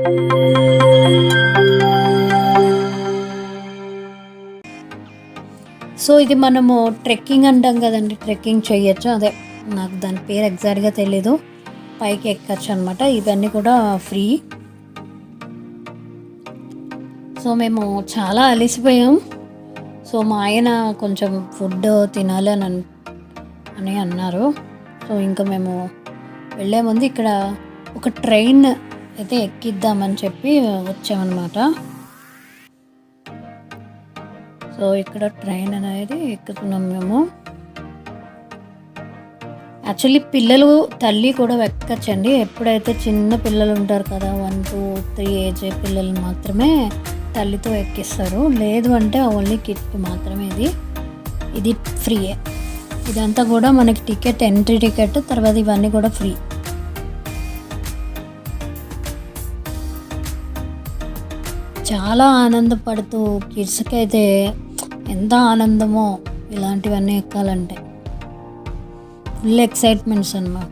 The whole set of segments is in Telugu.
సో ఇది మనము ట్రెక్కింగ్ అంటాం కదండి ట్రెక్కింగ్ చేయొచ్చు. అదే నాకు దాని పేరు ఎగ్జాక్ట్గా తెలీదు. పైకి ఎక్కచ్చు అనమాట ఇవన్నీ కూడా ఫ్రీ. సో మేము చాలా అలసిపోయాం. సో మా ఆయన కొంచెం ఫుడ్ తినాలి అని అని అన్నారు. సో ఇంకా మేము వెళ్ళే ముందు ఇక్కడ ఒక ట్రైన్ అయితే ఎక్కిద్దామని చెప్పి వచ్చామన్నమాట. సో ఇక్కడ ట్రైన్ అనేది ఎక్కుతున్నాం మేము. యాక్చువల్లీ పిల్లలు తల్లి కూడా ఎక్కచ్చండి ఎప్పుడైతే చిన్న పిల్లలు ఉంటారు కదా వన్ టూ త్రీ ఏజ్ పిల్లలు మాత్రమే తల్లితో ఎక్కిస్తారు. లేదు అంటే ఓన్లీ కిట్ మాత్రమే ఇది. ఇది ఫ్రీయే. ఇదంతా కూడా మనకి టికెట్ ఎంట్రీ టికెట్ తర్వాత ఇవన్నీ కూడా ఫ్రీ. చాలా ఆనందపడుతూ కిడ్స్కి అయితే ఎంత ఆనందమో ఇలాంటివన్నీ ఎక్కాలంటే. ఫుల్ ఎక్సైట్మెంట్స్ అన్నమాట.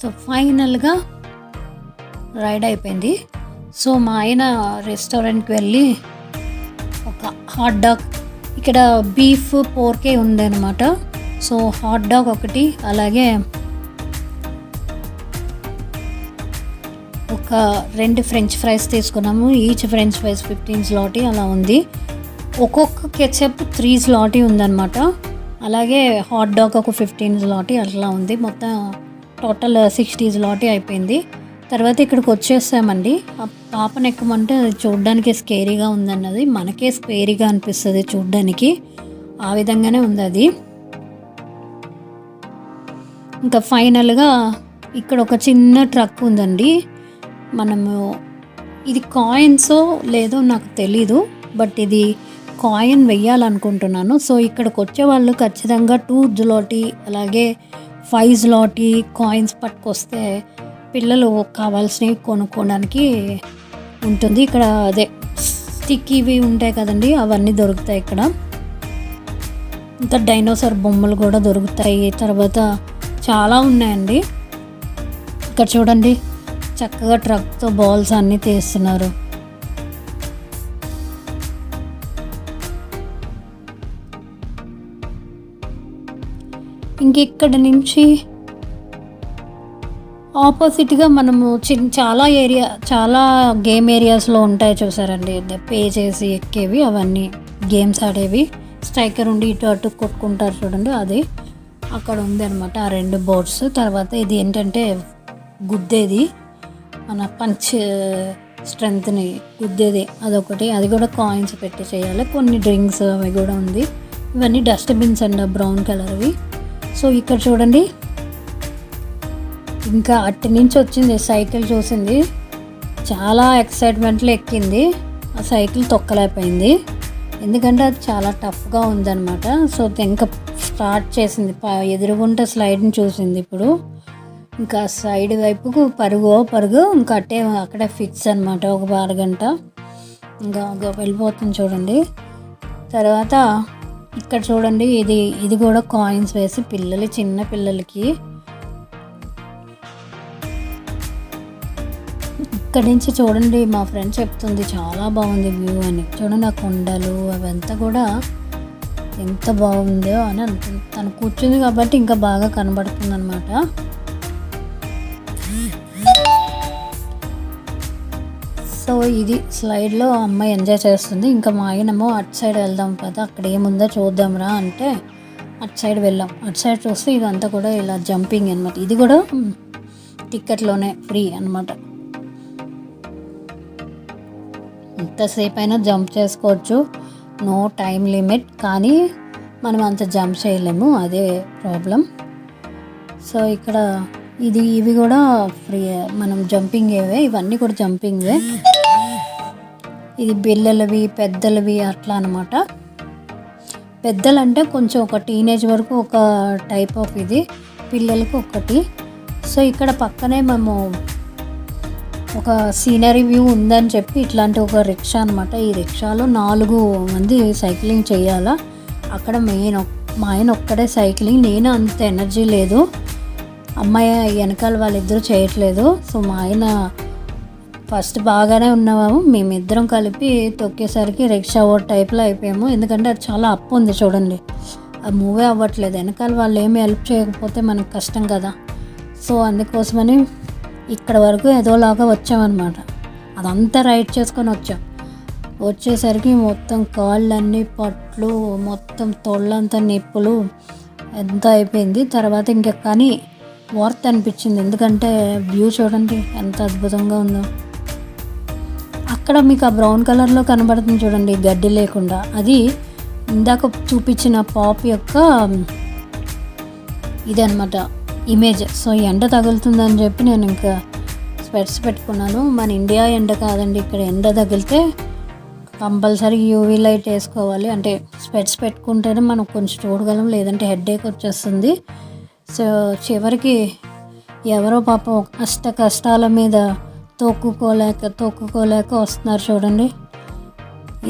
సో ఫైనల్గా రైడ్ అయిపోయింది. సో మా ఆయన రెస్టారెంట్కి వెళ్ళి ఒక హాట్ డాగ్ ఇక్కడ బీఫ్ పోర్కే ఉందన్నమాట. సో హాట్ డాగ్ ఒకటి అలాగే ఒక రెండు ఫ్రెంచ్ ఫ్రైస్ తీసుకున్నాము. Each French fries fifteen zloty అలా ఉంది. ఒక్కొక్క కెచప్ త్రీ స్లాటీ ఉందన్నమాట. అలాగే హాట్ డాగ్ ఒక ఫిఫ్టీన్ స్లాటీ అట్లా ఉంది. మొత్తం టోటల్ సిక్స్టీ స్లాటీ అయిపోయింది. తర్వాత ఇక్కడికి వచ్చేసామండి. ఆ పాపను ఎక్కమంటే అది చూడడానికి స్కేరీగా ఉందన్నది. మనకే స్కేరీగా అనిపిస్తుంది చూడడానికి. ఆ విధంగానే ఉంది అది ఇంకా ఫైనల్గా ఇక్కడ ఒక చిన్న ట్రక్ ఉందండి. మనము ఇది కాయిన్స్ లేదో నాకు తెలీదు. బట్ ఇది కాయిన్ వెయ్యాలనుకుంటున్నాను. సో ఇక్కడికి వచ్చే వాళ్ళు ఖచ్చితంగా టూ జులాటీ అలాగే ఫైవ్ జులాటీ కాయిన్స్ పట్టుకొస్తే పిల్లలు కావాల్సినవి కొనుక్కోవడానికి ఉంటుంది. ఇక్కడ అదే స్టిక్ ఇవి ఉంటాయి కదండి అవన్నీ దొరుకుతాయి ఇక్కడ. ఇంకా డైనోసార్ బొమ్మలు కూడా దొరుకుతాయి. తర్వాత చాలా ఉన్నాయండి. ఇక్కడ చూడండి చక్కగా ట్రక్తో బాల్స్ అన్నీ తీస్తున్నారు. ఇంకిక్కడ నుంచి ఆపోజిట్గా మనము చిన్న చాలా ఏరియా చాలా గేమ్ ఏరియాస్లో ఉంటాయి చూసారండి. పే చేసి ఎక్కేవి అవన్నీ గేమ్స్ ఆడేవి. స్ట్రైకర్ ఉండి ఇటు అటు కొట్టుకుంటారు చూడండి అది అక్కడ ఉంది అనమాట ఆ రెండు బోర్డ్స్. తర్వాత ఇది ఏంటంటే గుద్దేది మన పంచ్ స్ట్రెంగ్త్ని గుద్దేది అదొకటి. అది కూడా కాయిన్స్ పెట్టి చేయాలి. కొన్ని డ్రింక్స్ అవి కూడా ఉంది. ఇవన్నీ డస్ట్బిన్స్ అండి బ్రౌన్ కలర్వి. సో ఇక్కడ చూడండి. ఇంకా అటు నుంచి వచ్చింది సైకిల్ చూసింది. చాలా ఎక్సైట్మెంట్లో ఎక్కింది. ఆ సైకిల్ తొక్కలేకపోయింది. ఎందుకంటే అది చాలా టఫ్గా ఉందన్నమాట. సో ఇంకా స్టార్ట్ చేసింది. ప- ఎదురుగుంట స్లైడ్ని చూసింది ఇప్పుడు. ఇంకా సైడ్ వైపుకు పరుగు పరుగు ఇంకా అట్టే అక్కడే ఫిక్స్ అనమాట ఒక అరగంట. ఇంకా వెళ్ళిపోతుంది చూడండి. తర్వాత ఇక్కడ చూడండి ఇది ఇది కూడా కాయిన్స్ వేసి పిల్లలు చిన్న పిల్లలకి. ఇక్కడ నుంచి చూడండి మా ఫ్రెండ్ చెప్తుంది చాలా బాగుంది వ్యూ అని. చూడండి ఆ కొండలు అవంతా కూడా ఎంత బాగుందో అని అనుకుంది తను కూర్చుంది కాబట్టి ఇంకా బాగా కనబడుతుంది అనమాట సో ఇది స్లైడ్లో అమ్మాయి ఎంజాయ్ చేస్తుంది. ఇంకా మా ఆయనమో అటు సైడ్ వెళ్దాం కదా అక్కడ ఏముందో చూద్దాంరా అంటే అటు సైడ్ వెళ్ళాం. అటు సైడ్ చూస్తే ఇదంతా కూడా ఇలా జంపింగ్ అనమాట ఇది కూడా టిక్కెట్లోనే ఫ్రీ అనమాట ఎంతసేపు అయినా జంప్ చేసుకోవచ్చు. నో టైం లిమిట్ కానీ మనం అంత జంప్ చేయలేము. అదే ప్రాబ్లం. సో ఇక్కడ ఇది ఇవి కూడా ఫ్రీ మనం జంపింగ్ ఏవే? ఇవన్నీ కూడా జంపింగ్వే ఇది పిల్లలవి పెద్దలవి అట్లా అనమాట పెద్దలంటే కొంచెం ఒక టీనేజ్ వరకు ఒక టైప్ ఆఫ్ ఇది పిల్లలకి ఒకటి సో ఇక్కడ పక్కనే మేము ఒక సీనరీ వ్యూ ఉందని చెప్పి ఇట్లాంటి ఒక రిక్షా అనమాట ఈ రిక్షాలో నాలుగు మంది సైక్లింగ్ చేయాలా. అక్కడ మెయిన్ మా ఆయన ఒక్కడే సైక్లింగ్ నేను అంత ఎనర్జీ లేదు. అమ్మాయి వెనకాల వాళ్ళిద్దరూ చేయట్లేదు. సో మా ఆయన ఫస్ట్ బాగానే ఉన్నాము. మేమిద్దరం కలిపి తొక్కేసరికి రిక్షా ఓ టైప్లో అయిపోయాము. ఎందుకంటే అది చాలా అప్పు ఉంది చూడండి. అది మూవే అవ్వట్లేదు. వెనకాల వాళ్ళు ఏమి హెల్ప్ చేయకపోతే మనకు కష్టం కదా. సో అందుకోసమని ఇక్కడ వరకు ఏదోలాగా వచ్చామన్నమాట. అదంతా రైడ్ చేసుకొని వచ్చాం. వచ్చేసరికి మొత్తం కాళ్ళన్నీ పట్లు మొత్తం తొళ్ళంతా నిప్పులు ఎంత అయిపోయింది. తర్వాత ఇంకా కానీ వర్త్ అనిపించింది. ఎందుకంటే వ్యూ చూడండి ఎంత అద్భుతంగా ఉందో. ఇక్కడ మీకు ఆ బ్రౌన్ కలర్లో కనబడుతుంది చూడండి గడ్డి లేకుండా. అది ఇందాక చూపించిన పాప్ యొక్క ఇది ఇమేజ్ సో ఎండ తగులుతుందని చెప్పి నేను ఇంకా స్పెట్స్ పెట్టుకున్నాను. మన ఇండియా ఎండ కాదండి ఇక్కడ ఎండ తగిలితే కంపల్సరీ యూవీ లైట్ వేసుకోవాలి. అంటే స్పెట్స్ పెట్టుకుంటేనే మనం కొంచెం చూడగలం లేదంటే హెడేక్ వచ్చేస్తుంది. సో చివరికి ఎవరో పాపం అష్ట కష్టాల మీద తొక్కుకోలేక తొక్కుకోలేక వస్తున్నారు చూడండి.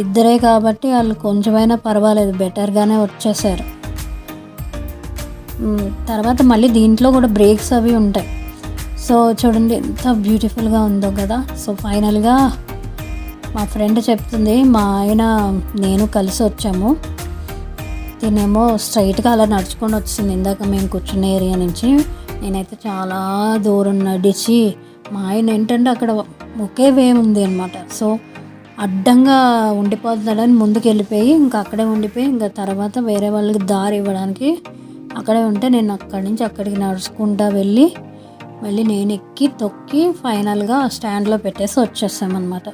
ఇద్దరే కాబట్టి వాళ్ళు కొంచెమైనా పర్వాలేదు బెటర్గానే వచ్చేసారు. తర్వాత మళ్ళీ దీంట్లో కూడా బ్రేక్స్ అవి ఉంటాయి. సో చూడండి ఎంత బ్యూటిఫుల్గా ఉందో కదా. సో ఫైనల్గా మా ఫ్రెండ్ చెప్తుంది మా ఆయన నేను కలిసి వచ్చాము. తినేమో స్ట్రైట్గా అలా నడుచుకొని వచ్చింది. ఇందాక మేము కూర్చున్న ఏరియా నుంచి నేనైతే చాలా దూరం నడిచి మా ఆయన ఏంటంటే అక్కడ ఒకే వే ఉంది అనమాట సో అడ్డంగా ఉండిపోతాడని ముందుకు వెళ్ళిపోయి ఇంకా అక్కడే ఉండిపోయి ఇంకా తర్వాత వేరే వాళ్ళకి దారి ఇవ్వడానికి అక్కడే ఉంటే నేను అక్కడి నుంచి అక్కడికి నడుచుకుంటా వెళ్ళి మళ్ళీ నేను ఎక్కి తొక్కి ఫైనల్గా స్టాండ్లో పెట్టేసి వచ్చేసామన్నమాట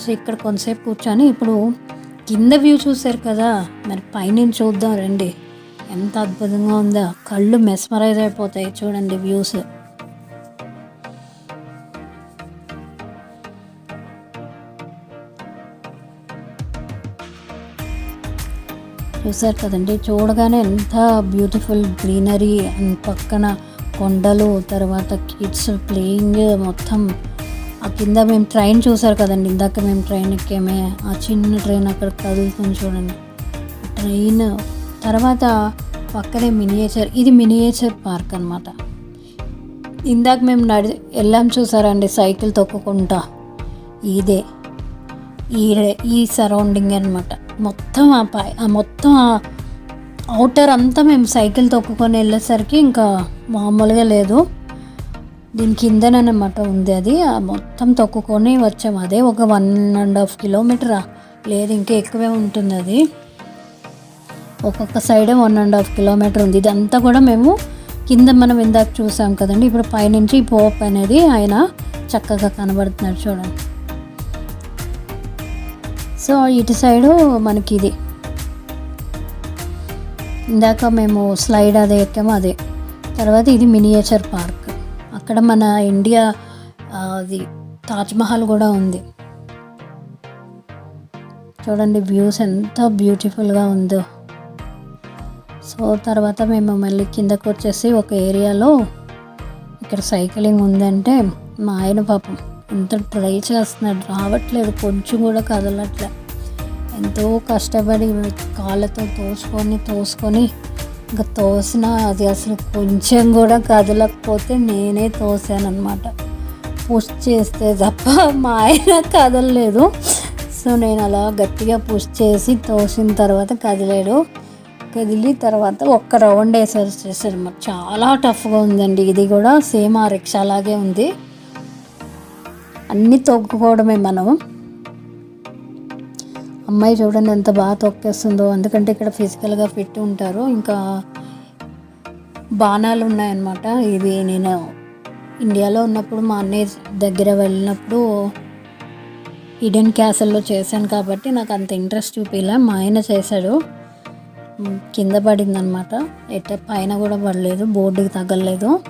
సో ఇక్కడ కొంతసేపు కూర్చొని ఇప్పుడు కింద వ్యూ చూసారు కదా మరి పైనుంచి చూద్దాం రండి. ఎంత అద్భుతంగా ఉందో. కళ్ళు మెస్మరైజ్ అయిపోతాయి చూడండి వ్యూస్. చూసారు కదండి. చూడగానే ఎంత బ్యూటిఫుల్ గ్రీనరీ అండ్ పక్కన కొండలు తర్వాత కిడ్స్ ప్లేయింగ్ మొత్తం. ఆ కింద మేము ట్రైన్ చూసారు కదండి. ఇందాక మేము ట్రైన్ ఎక్కామే. ఆ చిన్న ట్రైన్ అక్కడ కదులుతుంది చూడండి. ట్రైన్ తర్వాత పక్కనే మినియేచర్ ఇది మినియేచర్ పార్క్ అనమాట ఇందాక మేము నడి వెళ్ళాం చూసారండి సైకిల్ తొక్కుకుంటా. ఇదే. ఈ ఈ సరౌండింగ్ అనమాట మొత్తం ఆ పై ఆ మొత్తం ఆ అవుటర్ అంతా మేము సైకిల్ తొక్కుకొని వెళ్ళేసరికి ఇంకా మామూలుగా లేదు. దీని కిందనమాట ఉంది అది. ఆ మొత్తం తొక్కుకొని వచ్చాము అదే ఒక వన్ అండ్ హాఫ్ కిలోమీటరా లేదు ఇంకా ఎక్కువే ఉంటుంది అది. ఒక్కొక్క సైడే వన్ అండ్ హాఫ్ కిలోమీటర్ ఉంది. ఇదంతా కూడా మేము కింద మనం ఇందాక చూసాం కదండి. ఇప్పుడు పైనుంచి ఈ పోప్ అనేది ఆయన చక్కగా కనబడుతున్నాడు చూడండి. సో ఇటు సైడు మనకి ఇది ఇందాక మేము స్లైడ్ అదే ఎక్కాము అదే. తర్వాత ఇది మినియేచర్ పార్క్. అక్కడ మన ఇండియా అది తాజ్మహల్ కూడా ఉంది. చూడండి వ్యూస్ ఎంత బ్యూటిఫుల్గా ఉందో. సో తర్వాత మేము మళ్ళీ కిందకు వచ్చేసి ఒక ఏరియాలో ఇక్కడ సైక్లింగ్ ఉందంటే మా ఆయన పాపం ఎంత ట్రై చేస్తున్నాడు. రావట్లేదు కొంచెం కూడా కదలట్లే. ఎంతో కష్టపడి కాళ్ళతో తోసుకొని తోసుకొని ఇంకా తోసిన అది అసలు కొంచెం కూడా కదలకపోతే నేనే తోసాను అనమాట పుష్ చేస్తే తప్ప మా ఆయన కదలలేదు. సో నేను అలా గట్టిగా పుష్ చేసి తోసిన తర్వాత కదిలాడు. కదిలి తర్వాత ఒక్క రౌండ్ వేసారు చేశారు. మరి చాలా టఫ్గా ఉందండి. ఇది కూడా సేమ్ ఆ రిక్షా లాగే ఉంది. అన్నీ తొక్కుకోవడమే మనం. అమ్మాయి చూడండి ఎంత బాగా తొక్కేస్తుందో. ఎందుకంటే ఇక్కడ ఫిజికల్గా ఫిట్ ఉంటారు. ఇంకా బాణాలు ఉన్నాయన్నమాట. ఇది నేను ఇండియాలో ఉన్నప్పుడు మా అన్నయ్య దగ్గర వెళ్ళినప్పుడు ఈడెన్ క్యాసల్లో చేశాను కాబట్టి నాకు అంత ఇంట్రెస్ట్ చూపిలే. మా ఆయన చేశాడు. కింద పడిందనమాట ఎట్ట పైన కూడా పడలేదు. బోర్డుకి తగలలేదు.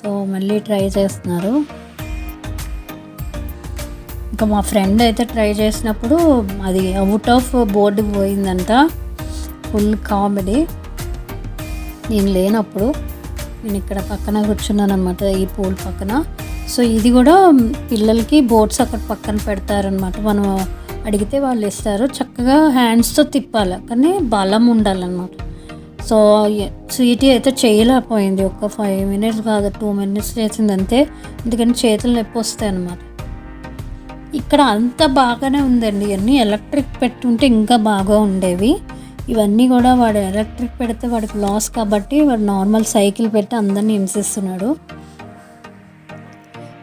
సో మళ్ళీ ట్రై చేస్తున్నారు. ఇంకా మా ఫ్రెండ్ అయితే ట్రై చేసినప్పుడు అది అవుట్ ఆఫ్ బోర్డు పోయిందంట. Full comedy. నేను లేనప్పుడు నేను ఇక్కడ పక్కన కూర్చున్నాను అనమాట ఈ పూల్ పక్కన. సో ఇది కూడా పిల్లలకి బోట్స్ అక్కడ పక్కన పెడతారనమాట మనం అడిగితే వాళ్ళు ఇస్తారు. చక్కగా హ్యాండ్స్తో తిప్పాలి కానీ బలం ఉండాలన్నమాట. సో స్వీటీ అయితే చేయలేకపోయింది. ఒక ఫైవ్ మినిట్స్ కాదు టూ మినిట్స్ చేసింది అంతే ఎందుకంటే చేతులు నొప్పి వస్తాయి అన్నమాట ఇక్కడ అంత బాగానే ఉందండి. ఇవన్నీ ఎలక్ట్రిక్ పెట్టుంటే ఇంకా బాగా ఉండేవి. ఇవన్నీ కూడా వాడు ఎలక్ట్రిక్ పెడితే వాడికి లాస్ కాబట్టి వాడు నార్మల్ సైకిల్ పెట్టి అందరినీ హింసిస్తున్నాడు.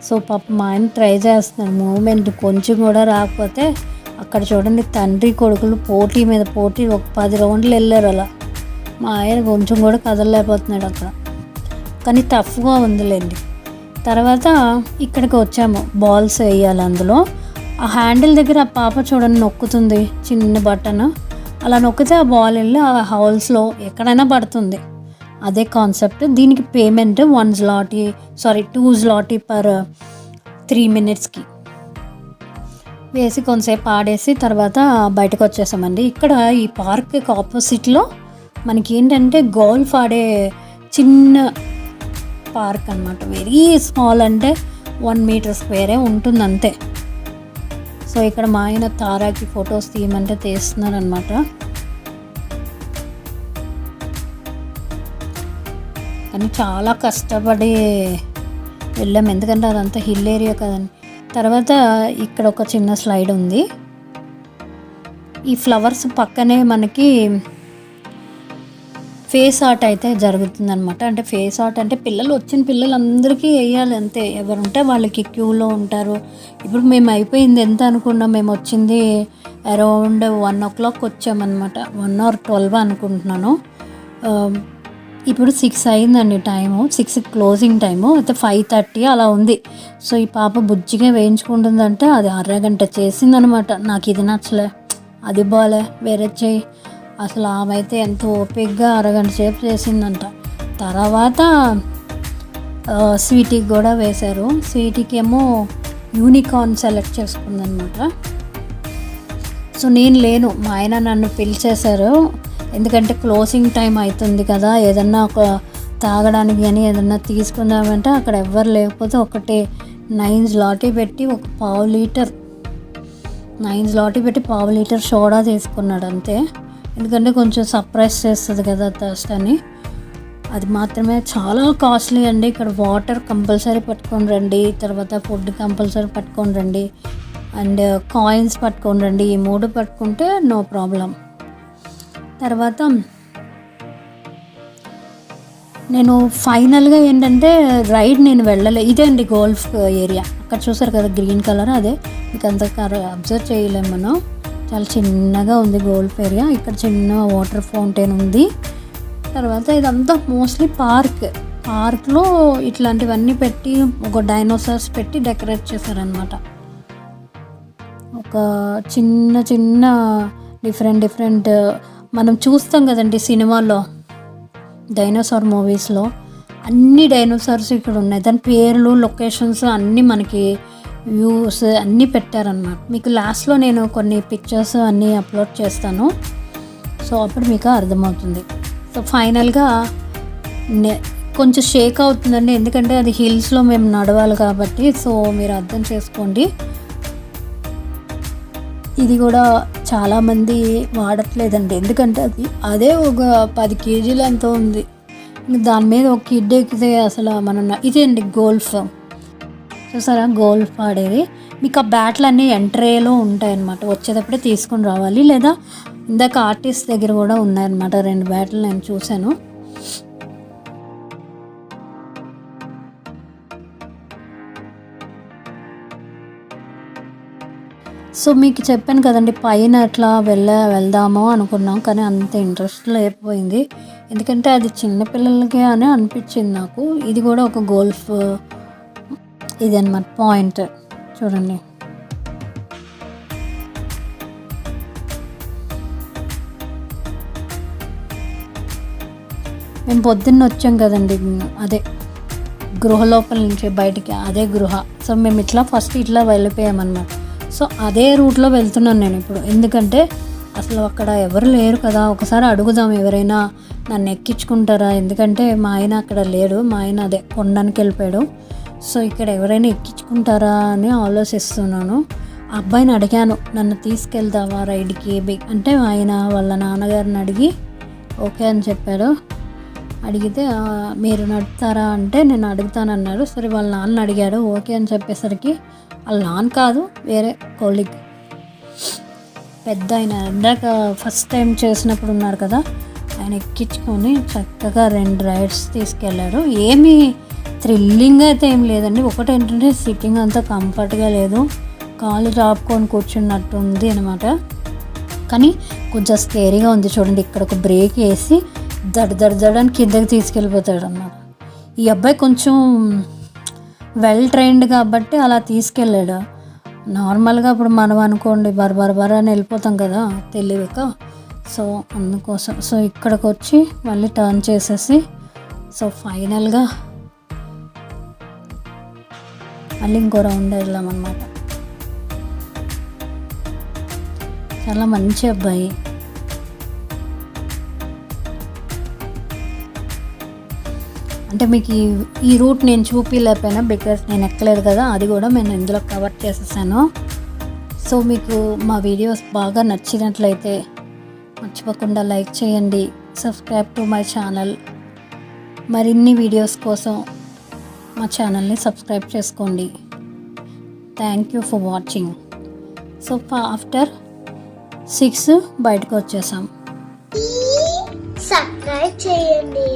సో పాప మా ఆయన ట్రై చేస్తున్నాడు. మూమెంట్ కొంచెం కూడా రాకపోతే అక్కడ చూడండి తండ్రి కొడుకులు పోటీ మీద పోటీ ఒక పది రౌండ్లు వెళ్ళారు అలా. మా ఆయన కొంచెం కూడా కదలలేకపోతున్నాడు అక్కడ. కానీ టఫ్గా ఉందిలేండి. తర్వాత ఇక్కడికి వచ్చాము. బాల్స్ వేయాలి అందులో. ఆ హ్యాండిల్ దగ్గర ఆ పాప చూడండి నొక్కుతుంది చిన్న బటన్. అలా నొక్కితే ఆ బాల్ వెళ్ళి ఆ హౌల్స్లో ఎక్కడైనా పడుతుంది. అదే కాన్సెప్ట్. దీనికి payment one zloty sorry two zloty per three మినిట్స్కి వేసి కొంతసేపు ఆడేసి తర్వాత బయటకు వచ్చేసామండి. ఇక్కడ ఈ పార్క్ ఆపోజిట్లో మనకి ఏంటంటే గోల్ఫ్ ఆడే చిన్న పార్క్ అనమాట వెరీ స్మాల్ అంటే వన్ మీటర్ స్క్వేరే ఉంటుంది అంతే సో ఇక్కడ మా ఆయన తారాకి ఫొటోస్ తీయమంటే తీస్తున్నారనమాట కానీ చాలా కష్టపడి వెళ్ళాము ఎందుకంటే అదంతా హిల్ ఏరియా కదండి. తర్వాత ఇక్కడ ఒక చిన్న స్లైడ్ ఉంది. ఈ ఫ్లవర్స్ పక్కనే మనకి ఫేస్ ఆర్ట్ అయితే జరుగుతుందనమాట అంటే ఫేస్ ఆర్ట్ అంటే పిల్లలు వచ్చిన పిల్లలందరికీ వేయాలి అంతే. ఎవరుంటే వాళ్ళకి క్యూలో ఉంటారు. ఇప్పుడు మేము అయిపోయింది ఎంత అనుకున్నాం మేము వచ్చింది అరౌండ్ వన్ ఓ క్లాక్ వచ్చామన్నమాట. వన్ ఆర్ ట్వెల్వ్ అనుకుంటున్నాను. ఇప్పుడు సిక్స్ అయిందండి టైము. Six closing time. అయితే ఫైవ్ థర్టీ అలా ఉంది. సో ఈ పాప బుజ్జిగా వేయించుకుంటుందంటే అది అరగంట చేసిందనమాట నాకు ఇది నచ్చలే. అది బాలే. వేరే చేయి అసలు ఆమె అయితే ఎంతో ఓపిక్గా అరగంట సేపు చేసిందంట. తర్వాత స్వీటీకి కూడా వేశారు. స్వీటీకి ఏమో యూనికార్న్ సెలెక్ట్ చేసుకుందనమాట సో నేను లేను. మా ఆయన నన్ను పిలిచేశారు. ఎందుకంటే క్లోజింగ్ టైం అవుతుంది కదా. ఏదన్నా ఒక తాగడానికి కానీ ఏదన్నా తీసుకుందామంటే అక్కడ ఎవ్వరు లేకపోతే ఒకటి నైన్ లాటీ పెట్టి ఒక పావు లీటర్ నైన్ లాటీ పెట్టి పావు లీటర్ సోడా తీసుకున్నాడు అంతే. ఎందుకంటే కొంచెం సర్ప్రైజ్ చేస్తుంది కదా థర్స్ట్ అని. అది మాత్రమే చాలా కాస్ట్లీ అండి. ఇక్కడ వాటర్ కంపల్సరీ పట్టుకొని రండి తర్వాత ఫుడ్ కంపల్సరీ పట్టుకొని రండి అండ్ కాయిన్స్ uh, పట్టుకొని రండి. ఈ మూడు పట్టుకుంటే నో ప్రాబ్లం తర్వాత నేను ఫైనల్గా ఏంటంటే రైడ్ నేను వెళ్ళలే. ఇదే అండి గోల్ఫ్ ఏరియా అక్కడ చూసారు కదా గ్రీన్ కలర్ అదే. మీకు అంత అబ్జర్వ్ చేయలేము మనం. చాలా చిన్నగా ఉంది గోల్ఫ్ ఏరియా ఇక్కడ చిన్న వాటర్ ఫౌంటైన్ ఉంది. తర్వాత ఇదంతా మోస్ట్లీ పార్క్. పార్క్లో ఇట్లాంటివన్నీ పెట్టి ఒక డైనోసార్స్ పెట్టి డెకరేట్ చేశారనమాట ఒక చిన్న చిన్న డిఫరెంట్ డిఫరెంట్ మనం చూస్తాం కదండి సినిమాల్లో డైనోసార్ మూవీస్లో. అన్ని డైనోసార్స్ ఇక్కడ ఉన్నాయి దాని పేర్లు లొకేషన్స్ అన్నీ మనకి వ్యూస్ అన్నీ పెట్టారన్నమాట. మీకు లాస్ట్లో నేను కొన్ని పిక్చర్స్ అన్నీ అప్లోడ్ చేస్తాను. సో అప్పుడు మీకు అర్థమవుతుంది. సో ఫైనల్గా నే- కొంచెం షేక్ అవుతుందండి. ఎందుకంటే అది హిల్స్లో మేము నడవాలి కాబట్టి సో మీరు అర్థం చేసుకోండి. ఇది కూడా చాలామంది వాడట్లేదండి. ఎందుకంటే అది అదే ఒక పది కేజీలు ఎంతో ఉంది. దాని మీద ఒక కిడ్ ఎక్కితే అసలు మనం ఇదే అండి గోల్ఫ్? చూసారా? గోల్ఫ్ ఆడేది. మీకు ఆ బ్యాట్లు అన్నీ ఎంట్రేలో ఉంటాయన్నమాట. వచ్చేటప్పుడే తీసుకొని రావాలి. లేదా ఇందాక ఆర్టిస్ట్ దగ్గర కూడా ఉన్నాయన్నమాట రెండు బ్యాట్లు నేను చూశాను. సో మీకు చెప్పాను కదండి పైన అట్లా వెళ్ళ వెళ్దాము అనుకున్నాం. కానీ అంత ఇంట్రెస్ట్ లేకపోయింది. ఎందుకంటే అది చిన్నపిల్లలకే అని అనిపించింది నాకు. ఇది కూడా ఒక గోల్ఫ్ ఇది అనమాట పాయింట్. చూడండి. మేము పొద్దున్న వచ్చాం కదండి. అదే గృహ లోపల నుంచి బయటికి అదే గృహ. సో మేము ఇట్లా ఫస్ట్ ఇట్లా వెళ్ళిపోయామన్నమాట. సో అదే రూట్లో వెళ్తున్నాను నేను ఇప్పుడు. ఎందుకంటే అసలు అక్కడ ఎవరు లేరు కదా. ఒకసారి అడుగుదాం ఎవరైనా నన్ను ఎక్కించుకుంటారా? ఎందుకంటే మా ఆయన అక్కడ లేడు. మా ఆయన అదే కొండానికి వెళ్ళిపోయాడు సో ఇక్కడ ఎవరైనా ఎక్కించుకుంటారా అని ఆలోచిస్తున్నాను. అబ్బాయిని అడిగాను నన్ను తీసుకెళ్తావా రైడ్కి? అంటే ఆయన వాళ్ళ నాన్నగారిని అడిగి ఓకే అని చెప్పాడు అడిగితే మీరు నడుపుతారా? అంటే నేను అడుగుతానన్నారు సరే వాళ్ళ నాన్న అడిగాడు ఓకే అని చెప్పేసరికి వాళ్ళ నాన్న కాదు వేరే కొలిగ్ పెద్ద ఆయన. ఇందాక ఫస్ట్ టైం చేసినప్పుడు ఉన్నారు కదా ఆయన ఎక్కించుకొని చక్కగా రెండు రైడ్స్ తీసుకెళ్ళారు ఏమీ థ్రిల్లింగ్ అయితే ఏం లేదండి. ఒకటి ఏంటంటే సిట్టింగ్ అంతా కంఫర్ట్గా లేదు. కాలు చాపుకొని కూర్చున్నట్టు ఉంది అనమాట కానీ కొంచెం స్కేరీగా ఉంది చూడండి. ఇక్కడ ఒక బ్రేక్ వేసి దడ దడ దడ అని కిందకి తీసుకెళ్ళిపోతాడు అన్నమాట ఈ అబ్బాయి కొంచెం వెల్ ట్రైన్డ్ కాబట్టి అలా తీసుకెళ్ళాడు. నార్మల్గా ఇప్పుడు మనం అనుకోండి బర్ బర్ బర్ అని వెళ్ళిపోతాం కదా తెలివిక. సో అందుకోసం సో ఇక్కడికి వచ్చి మళ్ళీ టర్న్ చేసేసి సో ఫైనల్గా మళ్ళీ ఇంకో రౌండ్ వెళ్ళామన్నమాట చాలా మంచి అబ్బాయి. అంటే మీకు ఈ ఈ రూట్ నేను చూపించలేకపోయినా బికాస్ నేను ఎక్కలేదు కదా అది కూడా నేను ఇందులో కవర్ చేసేసాను. సో మీకు మా వీడియోస్ బాగా నచ్చినట్లయితే మర్చిపోకుండా లైక్ చేయండి సబ్స్క్రైబ్ టు మై ఛానల్ మరిన్ని వీడియోస్ కోసం మా ఛానల్ని సబ్స్క్రైబ్ చేసుకోండి. Thank you for watching so after six బయటకు వచ్చేసాం. సబ్స్క్రైబ్ చేయండి.